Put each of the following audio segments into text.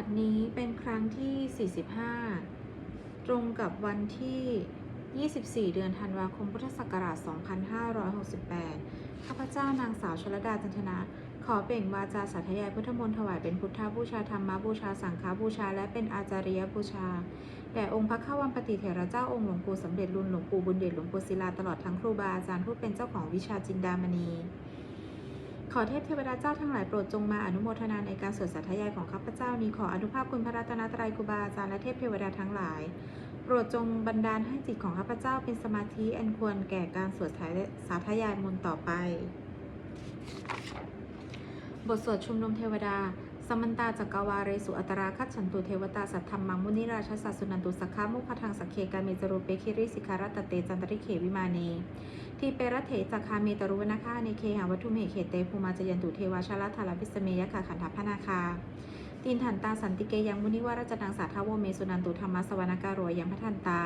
บัดนี้เป็นครั้งที่ 45 ตรงกับวันที่ 24 เดือนธันวาคม พุทธศักราช 2568 ข้าพเจ้านางสาวชลดาจันทนะขอเปล่งวาจาสาธยายพุทธมนต์ถวายเป็นพุทธบูชาธรรมบูชาสังฆบูชา และเป็นอาจาริยบูชา แด่องค์พระข้าวันปฏิเถระเจ้าองค์หลวงปู่สำเร็จรุ่นหลวงปู่บุญเดชหลวงปู่ศิลาตลอดทั้งครูบาอาจารย์ผู้เป็นเจ้าของวิชาจินดามณี อเทพเทวดาเจ้าทั้งหลายโปรดจงมาอนุโมทนาในการสวดสาธยายของข้าพเจ้านี้ขออนุภาพคุณพระรัตนตรัยครูบาอาจารย์และเทพเทวดาทั้งหลาย โปรดจงบันดาลให้จิตของข้าพเจ้าเป็นสมาธิอันควรแก่การสวดสาธยายมนต์ต่อไป บทสวดชุมนุมเทวดา สมันตาจักรวาเรสุอัตราคัจฉันตุเทวตาสัทธรรมังมุนิราชสัสสุนันตุสักขามุขทังสักเคกาเมจรูปเปคิริสิการัตเตจันตริเขวิมาเนทีเปรเถจักคาเมตรุวนาคาในเคหาวัตถุเมเขเตภูมาจยันตุเทวาชาลธาราพิสเมยะขาขันธพนาคาตินทันตาสันติเกยังมุนิวาราจนังสาทาวเมสุนันตุธรรมะสวนาการโรยยังพัทันตา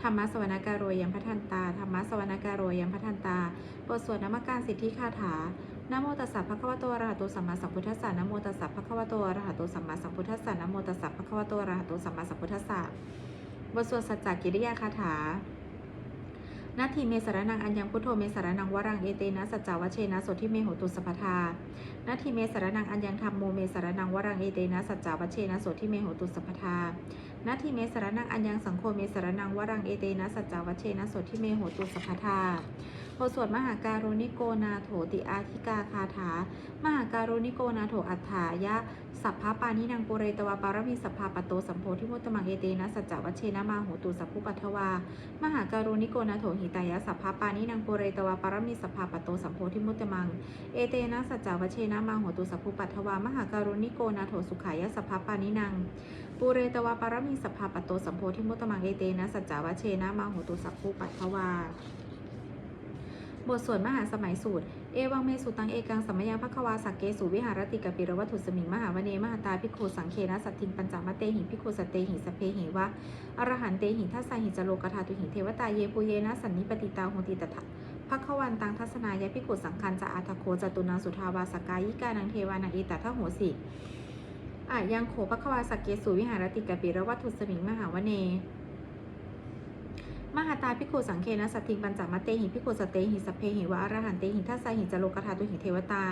ธรรมะสวนาการโรยยังพัทันตาธรรมะสวนาการโรยยังพัทันตาบทสวดนามการสิทธิคาถา นะโมตัสสะภะคะวะโตอะระหะโตสัมมาสัมพุทธัสสะนะโมตัสสะภะคะวะโตอะระหะโตสัมมาสัมพุทธัสสะนะโมตัสสะภะคะวะโตอะระหะโตสัมมาสัมพุทธัสสะบทสวดสัจจกิริยาคาถานาทีเมสรนังอัญญังพุทโธเมสรนังวรังเอเตนะสัจจาวเชนะโสทิเมโหตุสัพพทานาทีเมสรนังอัญญังธรรมโมเมสรนังวรังเอเตนะสัจจาวเชนะโสทิเมโหตุสัพพทานาทีเมสรนังอัญญังสังโฆเมสรนังวรังเอเตนะสัจจาวเชนะโสทิเมโหตุสัพพทา บทสวดมหาการุณิโกนาโถติอาธิกาคาถา มหาการุณิโกนาโถอัฏฐายะ สัพพะปานินังปุเรตวาปารมีสัพพาปโตสัมโพธิมุตตมังเอเตนะสัจจวัชเชนะมาโหตุสัพพุปัทวา มหาการุณิโกนาโถหิตายะสัพพะปานินังปุเรตวาปารมีสัพพาปโตสัมโพธิมุตตมัง เอเตนะสัจจวัชเชนะมาโหตุสัพพุปัทวา มหาการุณิโกนาโถสุขายะสัพพะปานินังปุเรตวาปารมีสัพพาปโตสัมโพธิมุตตมังเอเตนะสัจจวัชเชนะมาโหตุสัพพุปัทวา บทสวดมหาสมัยสูตร เอวังเมสุตังเอกังสัมมยังภควาสักเกสุวิหารติกปิรวัตถุสมิงมหาวเนมหาตาพิโคสังเคนะสัตทิงปัญจามเตหิพิโคสเตหิสพเพหิวะอรหันเตหิทัสสหิจโลกธาตุหิเทวตาเยปุเยนะสันนิปติตาโหติตถะภควันตังทัศนายะพิโคสังคันจะอาทโคจตุนังสุทาวาสกายิกานังเทวานังอิตถะโหสิอายังโขภควาสักเกสุวิหารติกปิรวัตถุสมิงมหาวเน มหาตาพิโคสังเคนะสัตถิงปัญจามะเตหิพิโคสเตหิสัพเพหิวะอรหันเตหิทัสสหิจโลกธาตุหิเทวตา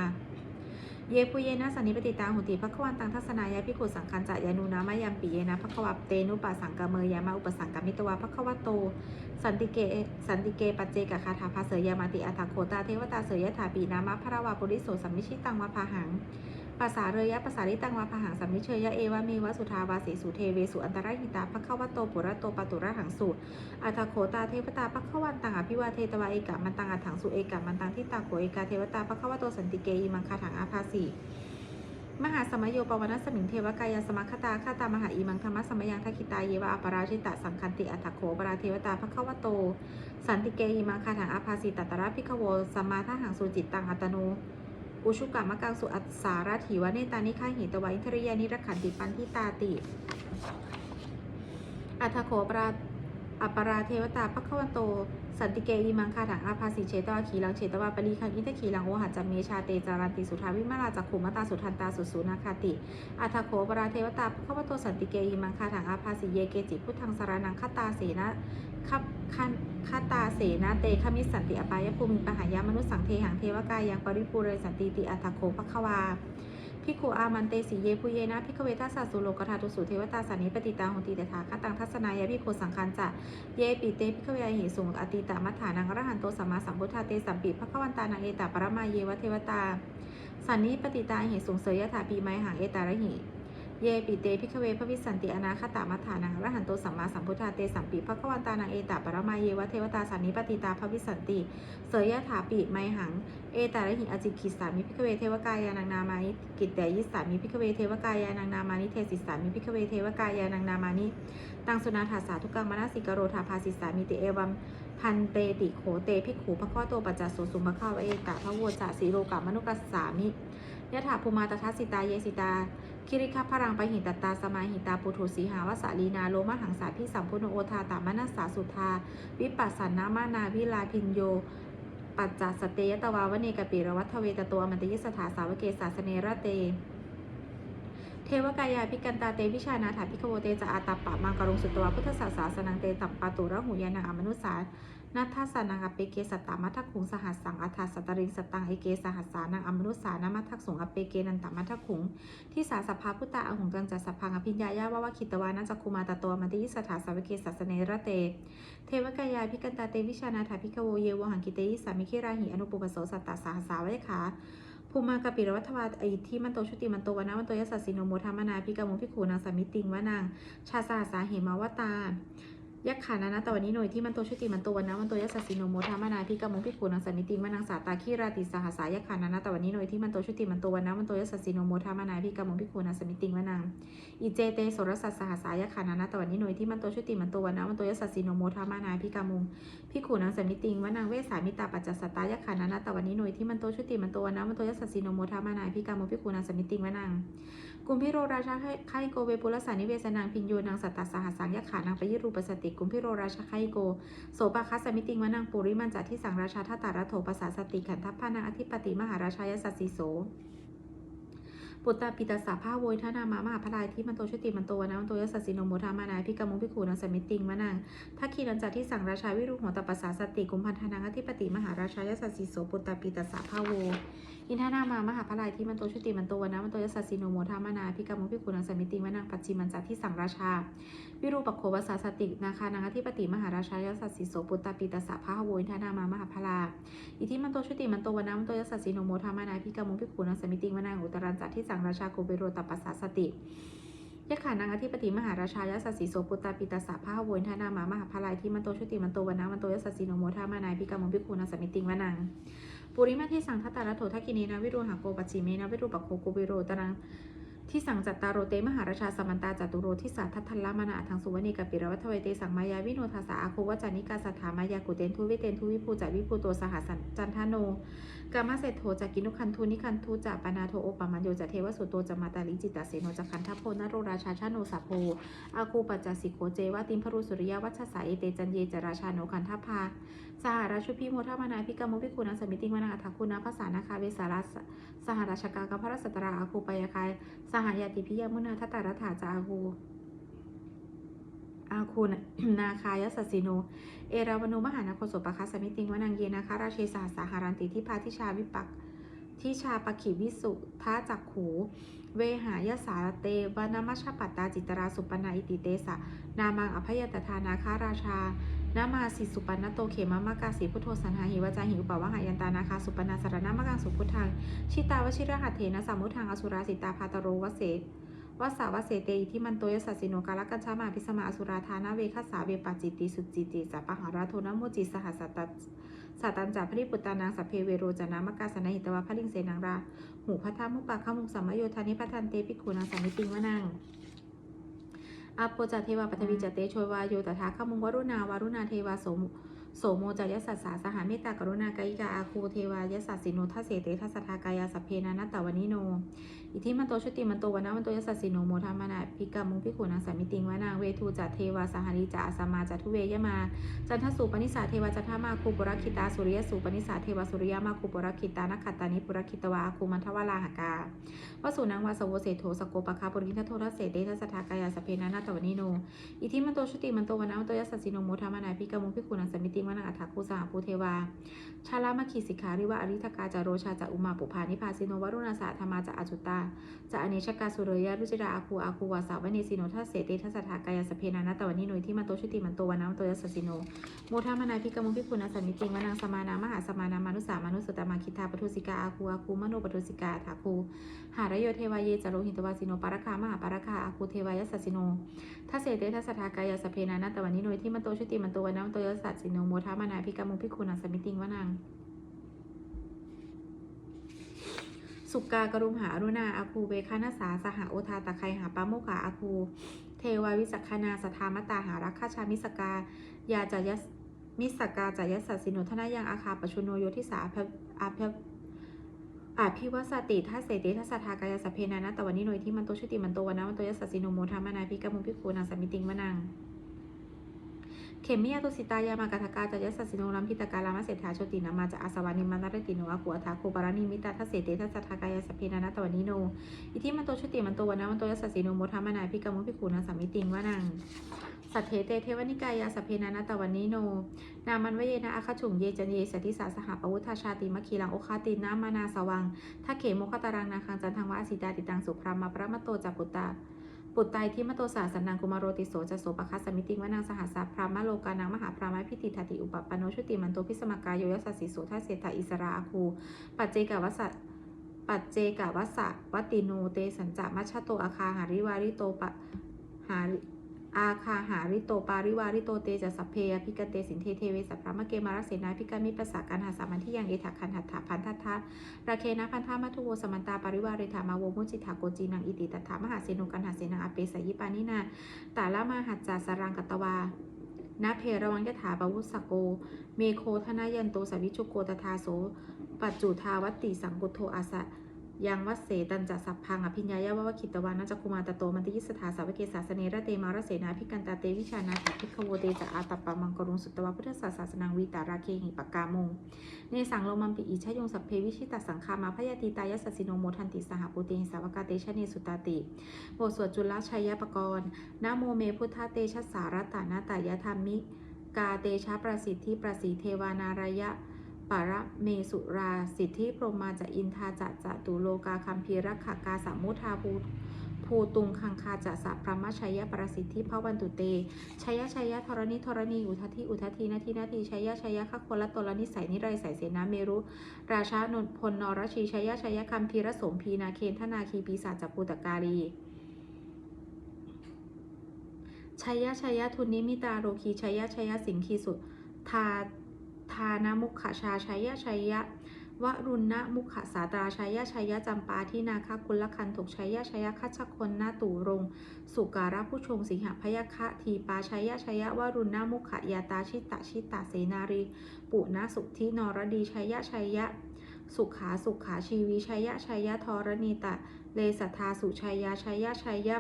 เยปุเยนะสันนิปติตาหุติภควันตังทัศนายะพิโคสังคันจะยานุนามะยัมปิเยนะภควะเตนุปัสสังกเมยามาอุปสังกามิตวะภควะโต สันติเกสันติเกปัจเจกคาถาภาเสยามาติอัตโคตาเทวตาเสยยถาปีนามะพระวาปุริโสสัมมิชิตังวะพาหัง ภาษาเรยะภาษาลิตังวาพหังสัมมิเชยะเอวะเมวะสุทาวาสีสุเทเวสุอันตรายหิตาภควะโตปุระโตปตุระหังสุอัตโคตาเทวตาภควันตังอภิวาเทตวาเอกะมันตังอัฏฐังสุเอกะมันตังทิตาโกเอกาเทวตาภควโตสันติเกอิมังคาถังอาภาสีมหาสมโยปวนัสมิงเทวกายาสมคตาคาตามหาอิมังธรรมสมยังทักิตาเยวะอปราชิตะสังคันติอัตถโคปราเทวตาภควโต สันติเกอิมังคาถังอาภาสีตัตระพิขโวสมาทหังสุจิตตังอัตโน อุชุกามะกังสุอัสาราถีวะเนตานิฆาหิตวะอินทริยานิรขันติปันทิตาติอัทโขปรา อัปปราเทวตาภควโต สันติเกอิมังคาถังอาภาสีเชตวาขีลังเชตวาปรีคังอิทขีลังโอหัจจเมชาเตจารันติสุทาวิมาลาจักขุมตาสุทันตาสุสูนาคาติอัทโขปราเทวตาภควโตสันติเกอิมังคาถังอาภาสีเยเกจิพุทธังสารนังคตาเสนะคับคันคตาเสนาเตขมิสันติอปายภูมิปหายามนุสสังเทหังเทวกายังปริปูเรสันติติอัทโขภควา พิกขุอามันเตสีเยปุเยนะพิกเวทัสสุโลกธาตุสุเทวตาสานิปฏิตาหงติเตถาคตังทัศนายะพิโคสังคันจะเยปิเตพิกเวหิสุงอติตามัฏฐานังรหันโตสัมมาสัมพุทธาเตสัมปิภควันตานังเอตาปรมาเยวเทวตาสันนิปฏิตาหิสุงเสยยถาปีไมหังเอตาระหิ เยปิเตพิกเวพระวิสันติอนาคตามัฏฐานังรหันโตสัมมาสัมพุทธาเตสัมปิภควันตานังเอตาปรมาเยวะเทวตาสันนิปติตาพระวิสันติ เสยยถาปีไมหัง เอตาระหิอจิกิสามิพิกเวเทวกายานังนามานิกิตเตยิสามิพิกเวเทวกายานังนามานิเทศิสามิพิกเวเทวกายานังนามานิตังสุนาถาสาทุกังมนาสิกโรธาภาสิสามิติเอวัมพันเตติโขเตพิกขูพระข้อโตปัจจสโสสุมภข้าวเอตะพระโวจาสีโลกามนุกัสสามิยะถาภูมาตทัสสิตาเยสิตา คิริคพรังไปหินตตาสมาหิตาปุถุสีหาวสาลีนาโลมหังสาพิสัมพุโนโอทาตามนัสสาสุธา วิปัสสนามานาวิลาพินโย ปัจจสเตยตวาวเนกปิรวัฒเวตตัวอมันตยิสถาสาวเกศาสเนระเต เทวกายาพิกันตาเตวิชานาถาพิคโวเตจะอาตาปะมังกรุงสุตวะพุทธศาสาสนังเตตัปปาตุระหูยานังอมนุสานัทธาสานังอเปเกสตตามัทธคุงสหัสสังอัฏฐาสตริงสตังเอเกสหัสสานังอมนุสานามัทธสุงอเปเกนันตมัทธคุงที่สาสภาพุตตาอหุงกังจัสสพังอภิญญาญาวาวคิตวานาจักคุมาตตัวมัติยิสถาสาวเกสัสเนระเต เทวกายาพิกันตาเตวิชานาถาพิคโวเยวหังกิเตยิสามิคิราหิอนุปุปโสสัตตาสาหสาวะขา ภูมากปิรวัฒวาไอที่มันโตชุติมันโตวนามันโตยสัสสิโนโมธรรมนาพิกามุพิขูนางสามิติงวานางชาสาสาเหมาวตา ยักขานานาตวันนี้หน่วยที่มันโตชุติมันโตวันนะมันโตยัสสสิโนโมธามานายพิกามุพิขูนางสามิติงวานางสาตาคีราติสหสายักขานานาตวันนี้หน่วยที่มันโตชุติมันโตวันนะมันโตยัสสสิโนโมธามานายพิกามุพิขูนางสามิติงวานางอิเจเตโสรสัสสหสายักขานานาตวันนี้หน่วยที่มันโตชุติมันโตวันนะมันโตยสัสสิโนโมทามานายพิกามุงพิขูนางสมิติงวนางเวสามิตาปัจจสตายขานานาตวันนี้หน่วยที่มันโตชุติมันโตวันนะมันโตยสัสสิโนโมทามานาพิกามุพิขูนางสมิติงวนาง กุมพิโรราชาไคโกเวปุรสานิเวสนางพินโยนางสัตตสหสังยขานางปยิรูปสติกุมพิโรราชาไคโกโสปคัสสมิติงวนางปุริมันจัดที่สังราชาทัตตารโถภาษาสติขันทัพพานางอธิปติมหาราชายสัสสิโสปุตตาปิตาสาภาโวยทนามามหาพลายที่มันโตชติมันโตวนะมันโตยสัสสิโนโมทามานายพิกามุพิขูนังสมิติงมะนางทักขีนันจัดที่สั่งราชาวิรุหัวตปัสสาสติกุมพันธนังอธิปติมหาราชายสัสสิโสปุตตาปิตาสาภาโว อินทนามามหาพลายที่มันโตชุติมันโตวนะมันโตยสัสสิโนโมทามานาพิกามุพิขูนังสมิติงมะนางปัจจิมันจัดที่สังราชา วิรูปโควัสสาสตินาคานังอธิปติมหาราชายสัสสิโสปุตตาปิตาสาภาโวอินทนามามหาพลาอิทิมันโตชุติมันโตวนะมันโตยสัสสิโนโมทามานาพิกามุพิขูนังสมิติงวานางอุตรันจัดที่สังราชาโกเบโรตปัสสาสติยะขานางอธิปติมหาราชายสัสสิโสปุตตาปิตาสาภาโวนทานามามหาพลายที่มันโตชุติมันโตวนะมันโตยสัสสิโนโมทามานายพิกามุพิขูนังสมิติงวานาง ปุริมาที่สังทัตตาระโถทักกินีนาวิรูหาโกปัจฉิเมนาวิรูปโคโกวิโรตรังที่สั่งจัตตารโรเตมหาราชาสมันตาจัตุโรที่สาทัทัลละมานาทางสุวรรณีกับปิรวัตเวเตสังมายาวิโนทาสาอาโควจานิกาสถามายากุเตนทุวิเตนทุวิภูจัวิภูโตสหสันจันทโน กามาเศรษโทจากกินุคันทุนิคันทุจากปนาโทโอปามันโยจะเทวสุโตจะมาตาลิจิตาเสโนจากคันทโพนโรราชาชาโนสัพโพอาคูปัจจสิโกเจวาติมพรุสุริยวัชสาเอเตจันเยจราชาโนคันทพาสหราชุพิโมทามานาพิกามุพิคุณังสมิติมานาอัฐคุณาภาษานาคาเวสารัสสหราชกากพระรัสตราอาคูปยาคายสหายาติพิยมุนาทัตตารัฐาจาอาคู อาคูนนาคายสัสสิโน เอราวนุมหานาโคสปะคัสมิติงวนังเยนาคาราเชสาสาหารันติทิพาทิชาวิปักทิชาปขิวิสุท้าจักขูเวหายสารเตวนามชปัตตาจิตราสุปนาอิติเตสะ นามังอภยตทานาคาราชานามาสิสุปันโตเขมามากาสีพุทโธสันหาหิวจาหิวปาวะหายันตานาคาสุปนาสารนามกังสุพุทธัง ชิตาวชิระหัตเถนะสามุทังอสุราสิตาพาตโรวเส วสาวเสเตอิที่มันโตยสัสสิโนกาลกัญชามาพิสมาอสุราธานาเวคัสสาเวปจิติสุจิติสัปปะหาราโทนโมจิสหัสตัสสัตตันจาพริปุตตานางสัพเพเวโรจนามกาสนหิตวะพลิงเสนังรา หูพัทธามุปปะขมุงสัมมโยธานิพัทันเตปิคูนางสามิติงวนังอาโปจาเทวาปัทวีจเตโชยวาโยตถาขมุงวรุณาวารุณาเทวาโสมโสโมจายสัสสาสหาเมตตากรุณากายิกาอาคูเทวายสัสสิโนทัสเสเตทัสสทากายาสัพเพนานัตตวานิโนอิทิมันโตชุติมันโตวนามันโตยสัสสิโนโมทามนาพิกามุงพิขุนังสามิติงวานางเวทูจัตเทวาสหาริจาสมาจัทุเวยมา จันทสุปนิสาเทวาจัทามาคูปุรคิตาสุริยสุปนิสาเทวาสุริยมาคูปุรคิตานักขัตตานิปุรคิตวาอาคูมันทวาลาหกาวสุนังวาสโวเสโทสโกปะคาปุริกินทโททัสเสเตทัสทากายาสเพนานัตวานิโน อิทิมันโตชุติมันโตวันนะมันโตยัสสิโนโมทามนาพิกามุพิคุนังสมิติงวันังอัฏฐคุสาภูเทวา ชาลามาคีสิกขาริวะอริทกาจาโรชาจะอุมาปุภานิพาสิโนวรุณาสาธรรมาจะอจุตาจะอเนชกาสุเรยะรุจิราอาคูอาคูวาสาวเนสิโนทัสเสเตทัสสทากายาสเพนานาตวันนิโนที่มันโตชุติมันโตวันนะมันโตยัสสิโนโมทามานาพิกมุพิคุนังสมิติงวันังสมานา มหาสมานามานุสามานุสตามาคิทาปทุสิกาอาคูอาคูมโนปทุสิกาถาคูหารโยเทวาเยจโรหิตวาสิโนปารคามหาปารคาอาคูเทวายสสสิโนถ้าเสเตทัสสทากายาสเพนานาตวันนิโนที่มันโตชุติมันโตวันนะมันโตยัสสิโนโมทามานาพิกมุพิคุนังสมิติงวันัง สุกากรุมหาอรุณาอาคูเวคานาสาสหโอทาตะไคหาปาโมขาอาคูเทวาวิจัคณาสทามตาหารักขาชามิสกายาจายสมิสกาจายสัสสิโนทนายังอาคาปชุโนโยทิสาอภอาภอาภิวสติทัสเสติทัสสทากายาสพเพนานะตวันนี้หน่วยที่มันโตชุติมันโตวันนะมันโตยสสสิโนโมทามนาพิกามุพิคูนางสมิติงวนัง เขมิยาตุสิตายามากาทกาจายสัสสิโนรัมพิตการามะเศรษฐาโชตินามาจะอาสวานิมานารติโนอากุอัฏฐาโคปารานิมิตาทัเสเตทัสทากายาสพเพนานาตวันิโน อิทิมันโตชุติมันโตวนามันโตยัสสะสีโนโมทามนาพิกามุพิคูนาสามิติงวานังสัทเทเตเทวนิกายาสพเพนานาตวันนิโน นามันวเยนะอาคาฉุงเยจันเยสติสาสหปวุธาชาติมะคีลังโอคาตินามานาสวังทัเขโมคตารังนาคังจันทังวะอสิตาติตังสุพรามาประมตโตจักปุตตา ปุตไตที่มโตสาสนังกุมารโรติโสจะโสปคัสสมิติงวนังสหัสสะพรามะโลกานังมหาพรามพิติทติอุปปปนโนชุติมันโตพิสมกายโยยสสสิโสทัสเสตาอิสราอาคู ปัจเจกวัสสะปัจเจกวัสสะวัติโนเตสัญจะมัชชะโตอาคาหาริวาริโตปะหาริ อาคาหาริโตปาริวาริโตเตจะสัพเพยพิกเตสินเทเทเวสัพพะมะเกมารัสเสนาพิกามิปัสสะกันหาสามันที่ยังเอถาคันหัตถาพันทัทธะราเคนะพันธามัทุโวสมันตาปาริวาเรธามาวมุจิถาโกจีนังอิติตัทธามหาเสนุกันหาเสนังอเปสยิปานินาตาละมาหัจจาสรังกตวานาเพระวังยถาปวุสสโก เมโคธนายันโตสวิชุโกตทาโส ปัจจุทาวัตติสังกุโทอาสะ ยังวัสเสตันจะสัพพังอภิญญายะววะคิตวานาจักคุมาตโตมันติยิสถาสาวเกสาสเนระเตมารเสนาพิกันตาเตวิชานาถพิกขโวเตจะอาตปะมังกรุงสุตตวะพุทธศาสสนังวีตาราเคหิปกามงในสังโลมัมปิอิชยงสัพเพวิชิตสังคามาพยาติตายสสิโนโมทันติสหปุเตหิสาวกาเตชะเนสุตาติบทสวดจุลชัยยปกรณ์นะโมเมพุทธาเตชะสารตานาตายธรรมิกาเตชะประสิทธิประสีเทวานารายะ ปาระเมสุรา สิทธิพรหมาจะอินทาจะจะตุโลกาคัมพีรักขากาสามุทาภูภูตุงคังคาจะสัพพรหมชัยยะประสิทธิพระวันตุเตชัยยะชัยยะธรณีธรณีอุทธิอุทธินาทีนาทีชัยยะชัยยะขคนละตละนิสัยนิไรใสเสนาเมรุ ราชานนพลนรชีชัยยะชัยยะคัมพีรสมพีนาเคนธนาคีปีศาจจัปุตการีชัยยะชัยยะทุนนิมิตาโรคีชัยยะชัยยะสิงคีสุทา ทานมุขชาชัยยะชัยยะวรุณะมุขสาตราชัยยะชัยยะจำปาที่นาคกุลคันถกชัยยะชัยยะคัชคนนาตูรงสุการะผู้ชงสิงหพยคะทีปาชัยยะชัยยะวรุณะมุขยาตาชิตะชิตะเสนารีปุณสุทินรดีชัยยะชัยยะ สุขาสุขาชีวีชัยยะชัยยะธรณีตะเลสัทธาสุชัยยะชัยยะชัยยะ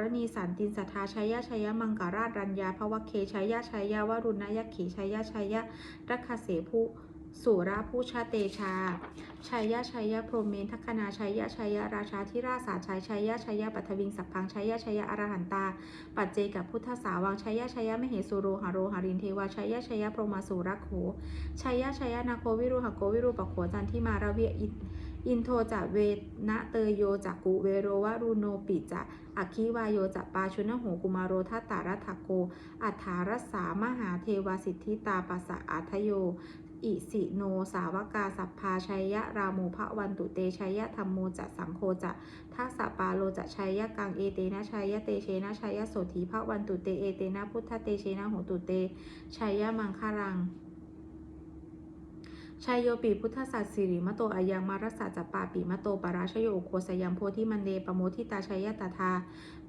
รณีสันตินสัทธาชัยยะชัยยะมังการาชรัญญาภวเคชัยยะชัยยะวรุณยักขีชัยยะชัยยะรัคเสผู้สุราผู้ชาเตชา ชัยยะชัยยะพรหมเมนทัคคณาชัยยะชัยยะราชาธิราชสาชัยชัยยะชัยยะปัทวิงสัพพังชัยยะชัยยะอรหันตา ปัจเจกับพุทธสาวังชัยยะชัยยะมเหสุโรหโรหารินเทวาชัยยะชัยยะพรหมาสุรักโขชัยยะชัยยะนาโควิรุหโกวิรุปโขจันทิมาระเวียอิ อินโทจะเวนะเตยโยจักกุเวโรวารุโนปิจะอคิวายโยจะปาชุนโหกุมารโรทัตตารัตโก อัฏฐารสามหาเทวสิทธิตาปัสสะอัทโยอิสิโนสาวกาสัพพาชัยยะรามูพระวันตุเตชัยยะธรรมโมจะสังโฆจะทัสสะปาโลจะชัยยะกังเอเตนะชัยยะเตเชนะชัยยะโสธีพระวันตุเตเอเตนะพุทธเตเชนะโหตุเตชัยยะมังคารัง ชัยโยปีพุทธสัตสิริมโตอายังมารัสสะจัปปาปีมโตปราชโยโคสยังโพธิมันเดปโมทิตาชัยยะตถา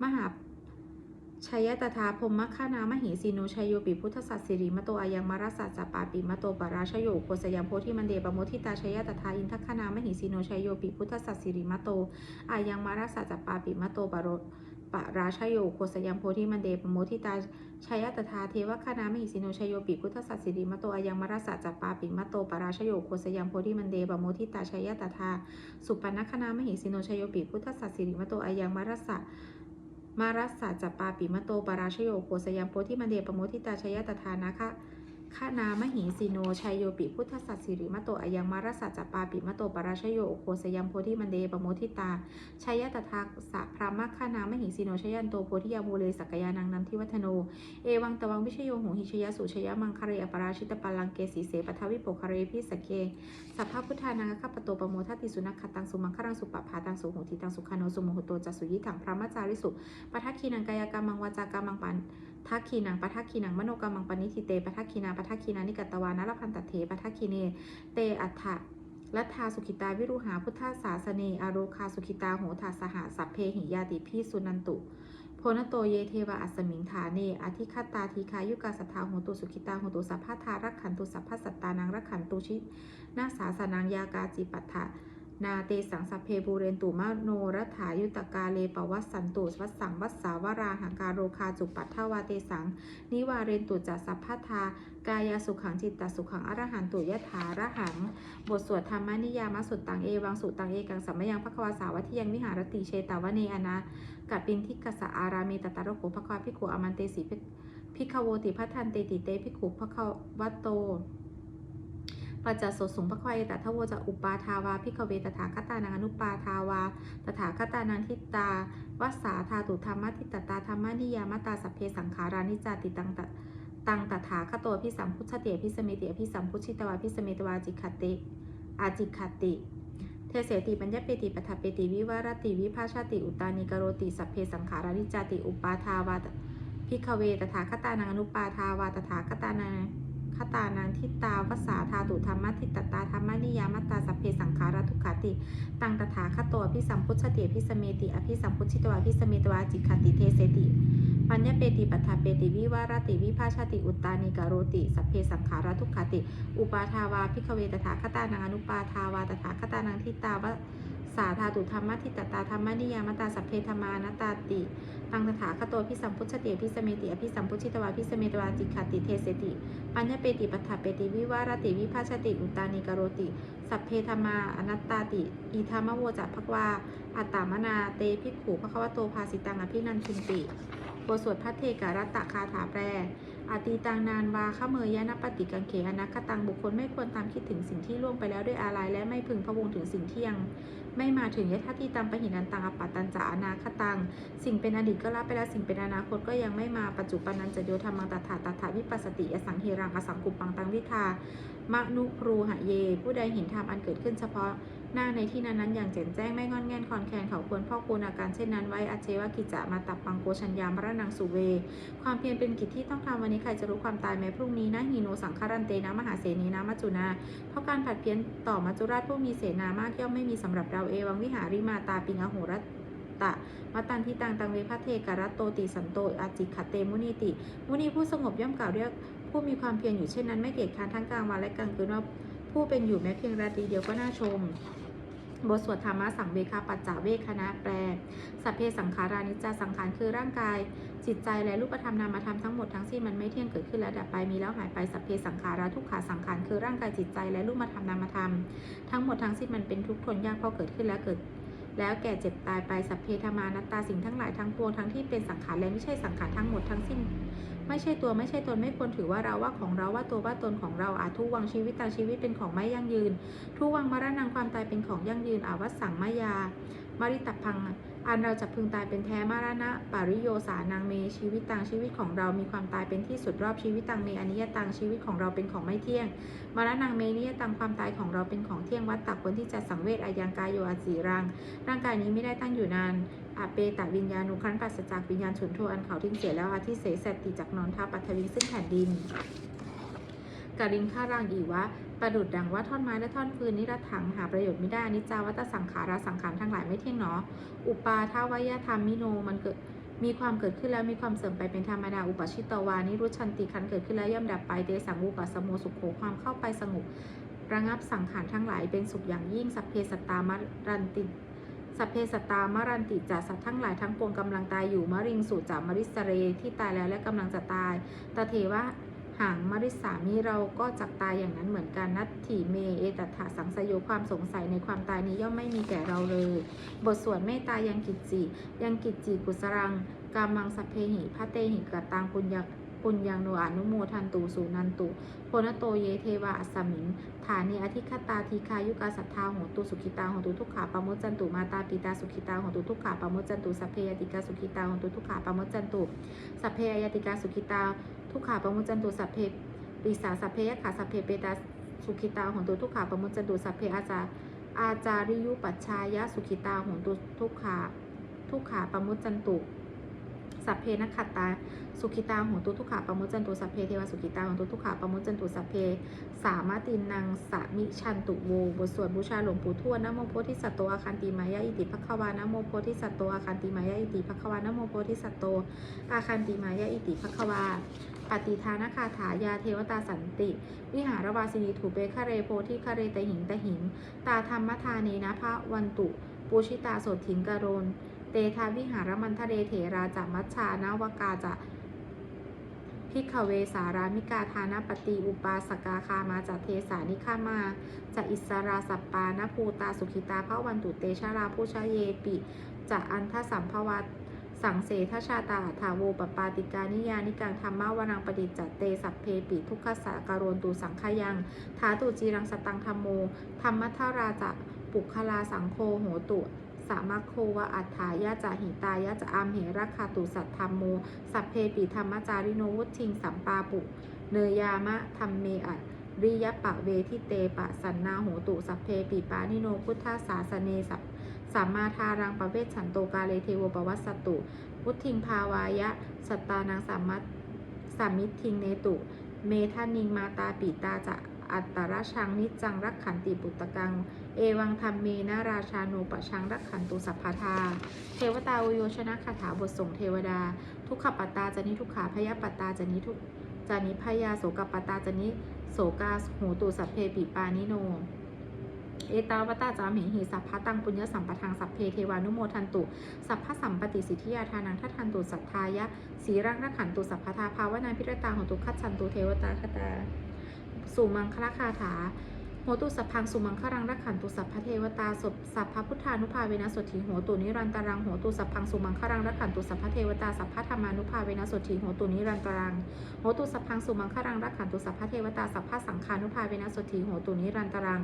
มหาชยยะตถาพมคานามหิสีโนชัยโยปีพุทธสัตสิริมโตอายังมารัสสะจัปาปีมโตปราชโยโคสยังโพธิมันเดปโมทิตาชยยะตถาอินทคานามหิสีโนชัยโยปีพุทธสัตสิริมโตอายังมารัสสะจัปาปีมโตปร โรราชโยโคสยังโพธิมันเดปโมทิตาชัยตถาเทวคณามหิสิโนชโยปิพุทธสัสสิริมโตอายังมรสสะจัปปาปิมโตปราชโยโคสยังโพธิมันเดบโมทิตาชัยตถาสุปันนคณามหิสิโนชโยปิพุทธสัสสิริมโตอายังมรสสะมารัสสะจัปปาปิมโตปราชโยโคสยังโพธิมันเดปโมทิตาชัยตถานะคะ ขานามหิสิโนชัยโยปิพุทธสัสสิริมโตอายังมารัสสะจัปปาปิมโตปราชโยโคสยังโพธิมันเดปโมทิตาชัยตถาสะพรามคานามหิสิโนชยันโตโพธิยาโมเลสักยานังนันทิวัฒโน เอวังตวังวิชโยโหหิชยสุชยมังคาเรอปราชิตปาลังเกสีเสปทวิโปคาเรพิสเกสัพพพุทธานังคัปโตปโมทัติสุนักขตังสุมังคารังสุปปาตังสุโหติตังสุขานโนสุโมหโตจัสุยิถังพระมัจจาริสุปทัคคีนังกายกรรมังวาจากรรมังปัน ทักขีนังปทักขีนังมโนกรรมังปณิทิเตปทักขีนาปทักขีนานิกัตวานารพันตเถปทักขีเน เตอัฏฐะลัทธาสุขิตาวิรุหาพุทธศาสเนอโรคาสุขิตาโหทาสหสัพเพหิยาติพิสุนันตุโพนโตเยเทวะอัสมิงฐาเนอธิคตาทีคายุกาสัทธาโหตุสุขิตาโหตุสัพพทารักขันตุสัพพสัตตานังรักขันตุชินาสาสนังยากาจิปัฏฐะ นาเตสังสพเพบูเรนตุมโนรัฐายุตกาเลปวัสสันตุวัสสังวัสสาวราหาการโรคาจุปัททวาเตสัง นิวาเรนตุจัสสัพพทากายาสุขังจิตตสุขังอรหันตุยถาระหัง บทสวดธรรมนิยามสุตตังเอวังสุตตังเอกังสัมมยังพระควาสาวัติยังวิหารติเชตาวเนอนากัดปินทิกสะอารามีตตารโขภควาพิขุอมันเตสีพิขโวติพัทันเตติเตพิขุภคววัตโต ปัจจโสสุงพระควายตถาโวจะอุปาทาวาพิกเวตถาคตานังอนุปาทาวา ตถาคตานันทิตาวัสสาธาตุธรรมทิตตาธรรมนิยามตาสัพเพสังขารานิจจติตังตตังตถาคตโตพิสัมพุชเตียพิสเมติอภิสัมพุชิตวาพิสเมตวาจิคติอาจิคติเทเสติปัญญเปติปัฏฐเปติวิวารติวิภาชาติอุตานิกโรติสัพเพสังขารานิจจติอุปาทาวาพิกเวตถาคตานังอนุปาทาวาตถาคตานัง คตานังทิตาวสาธาตุธรรมทิตตาธรรมนิยามตาสัพเพสังขารทุกขติ ตังตถาคโตอภิสัมพุชเตอภิสเมติอภิสัมพุชิตวาพิสเมตวาจิคติเทเสติปัญญเปติปัฏฐเปติวิวารติวิภาชาติอุตตานิกโรติสัพเพสังขารทุกขติ อุปาทาวาพิกเวตถาคตานังอนุปาทาวาตถาคตานังทิตาวสาธาตุธรรมทิตตาธรรมนิยามตาสัพเพธรรมานตาติ ตังตถาคโตพิสัมพุชเตพิสเมติอภิสัมพุชิตวาพิสเมตวาจิขติเทเสติ ปัญญเปติปัฏฐเปติวิวารติวิภาชติอุตานิกโรติ สัพเพธรรมาอนัตตาติ อีธรรมโวจัภควา อัตตามนาเตพิขูพระควโตภาสิตังอภินันทุนติบทสวดพระเทการัตตะคาถาแปร อาตีตังนานวาข้าเมยยะนปฏิกังเขอนักตังบุคคลไม่ควรตามคิดถึงสิ่งที่ล่วงไปแล้วด้วยอาลัยและไม่พึงพะวงถึงสิ่งที่ยังไม่มาถึงยะทัตติตังปะหินันตังอปัตตันจะอนาคตัง สิ่งเป็นอดีตก็ละไปแล้วสิ่งเป็นอนาคตก็ยังไม่มาปัจจุบันนันจะโยธรรมังตถาตถาวิปัสสติอสังเฮรังอสังกุปปังตังวิทามะนุปรูหะเย ผู้ใดเห็นธรรมอันเกิดขึ้นเฉพาะ น้าในที่นั้นนั้นอย่างแจ่มแจ้งไม่งอนแงนคอนแคนเขาควรพ่อคูณอาการเช่นนั้นไว้อาเจวกิจจะมาตับปังโกชัญญามรณังสุเว ความเพียรเป็นกิจที่ต้องทำวันนี้ใครจะรู้ความตายแม้พรุ่งนี้นะฮีโนสังคารันเตนะมหาเสนีนะมัจจุนา เพราะการผัดเพี้ยนต่อมัจจุราชผู้มีเสนามากย่อมไม่มีสำหรับเราเอวังวิหาริมาตาปิงอโหรตะมัตตันทิตังตังเวพะเทการัตโตติสันโตอาจิขเตมุนีติมุนีผู้สงบย่อมกล่าวเรียกผู้มีความเพียรอยู่เช่นนั้นไม่เกียจคร้านทั้งกลางวันและกลางคืนว่าผู้เป็นอยู่แม้เพียงราตรีเดียวก็น่าชม บทสวดธรรมะสังเวคาปัจจาเวคณะแปลสัพเพสังขารานิจจสังขารคือร่างกาย จิตใจและรูปธรรมนามธรรมทั้งหมดทั้งสิ้นมันไม่เที่ยงเกิดขึ้นและดับไปมีแล้วหายไปสัพเพสังขาราทุกขาสังขารคือร่างกายจิตใจและรูปธรรมนามธรรม ทั้งหมดทั้งสิ้นมันเป็นทุกข์ทนยากเพราะเกิดขึ้นแล้วเกิด แล้วแก่เจ็บตายไปสัพเพธมานัตตาสิ่งทั้งหลายทั้งปวงทั้งที่เป็นสังขารและไม่ใช่สังขารทั้งหมดทั้งสิ้น ไม่ใช่ตัวไม่ใช่ตนไม่ควรถือว่าเราว่าของเราว่าตัวว่าตนของเราอาทุวังชีวิตตางชีวิตเป็นของไม่ยั่งยืน ทุวังมรณะความตายเป็นของยั่งยืนอาวัสสังมายามาริตพัง อันเราจะพึงตายเป็นแท้มารณะปาริโยสานังเมชีวิตตังชีวิตของเรามีความตายเป็นที่สุดรอบชีวิตตังเมอนิยตังชีวิตของเราเป็นของไม่เที่ยง มาระนังเมนิยตังความตายของเราเป็นของเที่ยงวัดตักคนที่จะสังเวชอายังกายโยอาสีรัง ร่างกายนี้ไม่ได้ตั้งอยู่นานอาเปตะวิญญาณุครั้นปราศจากวิญญาณฉุนโทอันเขาทิ้งเสียแล้วอาทิเสสตติจากนอนทาปัทวีซึ่งแผ่นดิน กาลิงข้ารังอีวะ ประดุดดังว่าท่อนไม้และท่อนฟืนนิรถังหาประโยชน์ไม่ได้อนิจาวัตสังขาราสังขารทั้งหลายไม่เที่ยงหนอ อุปาทาวายธรรมมิโนมันเกิดมีความเกิดขึ้นแล้วมีความเสื่อมไปเป็นธรรมดาอุปชิตวานิรุชันติคันเกิดขึ้นแล้วย่อมดับไปเตสังอุปัสโมสุขโขความเข้าไปสงบระงับสังขารทั้งหลายเป็นสุขอย่างยิ่งสัพเพสตามรันติสัพเพสตามรันติจ่าสัตว์ทั้งหลายทั้งปวงกำลังตายอยู่มะริงสู่จามริสเรที่ตายแล้วและกำลังจะตายตเทวะ หางมริสามีเราก็จักตายอย่างนั้นเหมือนกันนัตถีเม เอตถาสังสโยความสงสัยในความตายนี้ย่อมไม่มีแก่เราเลย บทสวดเมตตายังกิจจิยังกิจจิกุสรังกามังสเพหิพระเตหิกตังปุญญา ปุญญังโนอนุโมทันตุสุนันตุโพนโตเยเทวะอัสมิงฐานีอธิคตาทีคายุกาสัทธาโหตุสุขิตาโหตุทุกขาปโมจจันตุมาตาปิตาสุขิตาโหตุทุกขาปโมจจันตุสัพเพยติกาสุขิตาโหตุทุกขาปโมจจันตุสัพเพยติกาสุขิตาทุกขาปโมจจันตุสัพเพปิสาสัพเพยขาสัพเพเปตาสุขิตาโหตุทุกขาปโมจจันตุสัพเพอาจาอาจาริยุปัชชายะสุขิตาโหตุทุกขาทุกขาปมจจันตุสัพเพนักขัตตา สุขิตาโหตุทุกขาปมุจจันตุสัพเพเทวสุขิตาโหตุทุกขาปมุจจันตุสัพเพ สามารตินังสามิชันตุโวบทสวดบูชาหลวงปู่ทวดนโมโพธิสัตโตอาคันติมายะอิติภควานะโมโพธิสัตโตอาคันติมายะอิติภควานะโมโพธิสัตโตอาคันติมายะอิติภควาปฏิทานคาถายาเทวตาสันติ วิหารวาสินีถูเปคะเรโพธิคะเรตหิงตหิง ตาธรรมทานีนะพระวันตุ ปูชิตาโสถิงกโรนเตทาวิหารมันทะเดเถราจามัชชานาวกาจะ พิกขเวสารามิกาทานปฏิอุปาสกาคามาจะเทสานิฆามาจะอิสราสัปปานภูตาสุขิตาพระวันตุเตชาราผู้ชเยปิจะอันทสัมภวัตสังเสทชาตาถาโวปปาติกานิยานิกังธรรมาวนังปฏิจจเตสัพเพปิทุกขสาการนตุสังขยังทาตุจีรังสตังธรรมโมธรรมทราจะปุคลาสังโฆโหตุ สามะโควะอัฏฐายะจะหิตายะจะอามเหรักขาตุสัตธรรมโม สัพเพปิธรรมจาริโนวุทิงสัมปาปุ เนยามะธรรมเมอะริยปะเวทิเตปะสันนาโหตุสัพเพปิปานิโนพุทธาสาสเนสัพสัมมาทารังประเวชฉันโตกาเลเทวปวัสตุพุทธิงภาวายะสัตตานังสัมมัสัมมิททิงเนตุ เมทานิงมาตาปิตาจะ อัตตรชังนิจังรักขันติปุตตกัง เอวังธรรมเมนาราชาโนุปชังรักขันตุสัพพทา เทวตาอุโยชนะคาถาบทส่งเทวดา ทุกขปัตตาจนิทุกขาพยาปัตตาจนิทุกจานิพยาโสกปัตตาจนิโสกาโหตุสัพเพปิปานิโนเอตาวตาจามเหหิสัพพะตังปุญญสัมปทังสัพเพเทวานุโมทันตุสัพพะสัมปติสิทธิยาทานังทัทันตุสัทธายะสีรักรักขันตุสัพพทาภาวนาพิรตาของตุคัจฉันตุเทวตาคตา สุมังคลคาถาโหตุสัพพังสุมังครังรักขันตุสัพพเทวตาสสัพพพุทธานุภาเวนะสดถีโหตุนิรันตรังโหตุสัพพังสุมังครังรักขันตุสัพพเทวตาสัพพธรรมานุภาเวนะสดถีโหตุนิรันตรังโหตุสัพพังสุมังครังรักขันตุสัพพเทวตาสัพพสังฆานุภาเวนะสดถีโหตุนิรันตรัง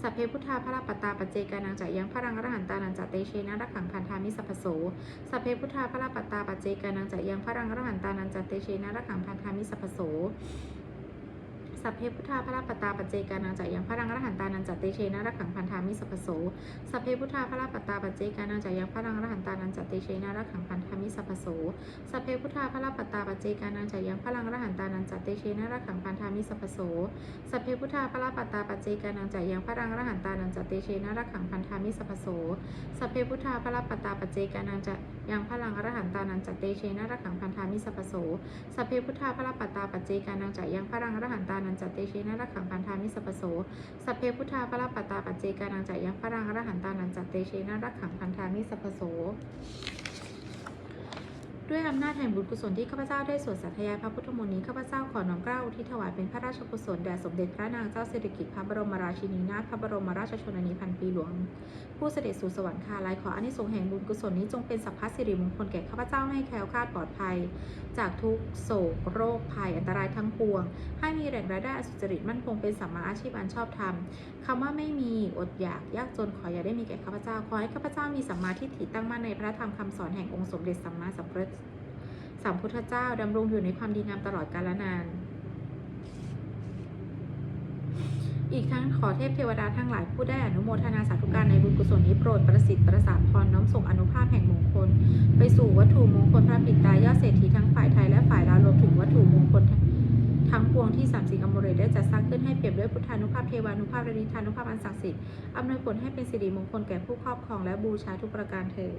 สัพเพพุทธาพระปตาปัจเจกานังจะยังพระรังรหันตานันจะเตเชนะรักขังพันธามิสัพโสสัพเพพุทธาพระปตาปัจเจกานังจะยังพระรังรหันตานันจะเตเชนะรักขังพันธามิสัพโส สัพเพพุทธาพระปตตาปัจเจกานังจะยังพระรังอรหันตานันจัตเตเชนะรักขังพันธามิสัพพโสสัพเพพุทธาพระปตตาปัจเจกานังจะยังพระรังอรหันตานันจัตเตเชนะรักขังพันธามิสัพพโสสัพเพพุทธาพระปตตาปัจเจกานังจะยังพระรังอรหันตานันจัตเตเชนะรักขังพันธามิสัพพโสสัพเพพุทธาพระปตตาปัจเจกานังจะยังพระรังอรหันตานันจัตเตเชนะรักขังพันธามิสัพพโสสัพเพพุทธาพระปตตาปัจเจกานังจะยังพระรังอรหันตานันจัตเตเชนะรักขังพันธามิสัพพโสสัพเพพุทธาพระปตาปัจเจกานังจะยังพระรังอรหันตานันจัตเตเชนะรักขังพันธามิสัพโสสัพเพพุทธาพระปตาปัจเจกานังจายังพระรังอรหันตานันจัตเตเชนะรักขังพันธามิสัพโส ด้วยอำนาจแห่งบุญกุศลที่ข้าพเจ้าได้สวดสัตยายพระพุทธมนต์นี้ข้าพเจ้าขอน้อมเกล้าอุทิศถวายเป็นพระราชกุศลแด่สมเด็จพระนางเจ้าสิริกิติ์พระบรมราชินีนาถพระบรมราชชนนีพันปีหลวง ผู้เสด็จสู่สวรรคาลัยขออานิสงส์แห่งบุญกุศลนี้จงเป็นสัพพสิริมงคลแก่ข้าพเจ้าให้แคล้วคลาดปลอดภัย จากทุกโศกโรคภัยอันตรายทั้งปวง ให้มีแหล่งรายได้อสุจริตมั่นคงเป็นสัมมาอาชีพอันชอบธรรมคำว่าไม่มีอดอยากยากจนขออย่าได้มีแก่ข้าพเจ้าขอให้ข้าพเจ้ามีสัมมาทิฏฐิตั้งมั่นในพระธรรมคำสอนแห่งองค์สมเด็จสัมมาสัมพุทธ สัมพุทธเจ้าดำรงอยู่ในความดีงามตลอดกาลนาน อีกทั้งขอเทพเทวดาทั้งหลายผู้ได้อนุโมทนาสาธุการในบุญกุศลนี้โปรดประสิทธิ์ประสานพรน้อมส่งอนุภาพแห่งมงคล ไปสู่วัตถุมงคลพระปิตายอดเศรษฐีทั้งฝ่ายไทยและฝ่ายลาวรวมถึงวัตถุมงคลทั้งปวงที่สามสิ่งอมฤตได้จัดสร้างขึ้นให้เปรียบด้วยพุทธานุภาพเทวานุภาพและนิทานุภาพอันศักดิ์สิทธิ์อำนวยผลให้เป็นสิริมงคลแก่ผู้ครอบครองและบูชาทุกประการเถิด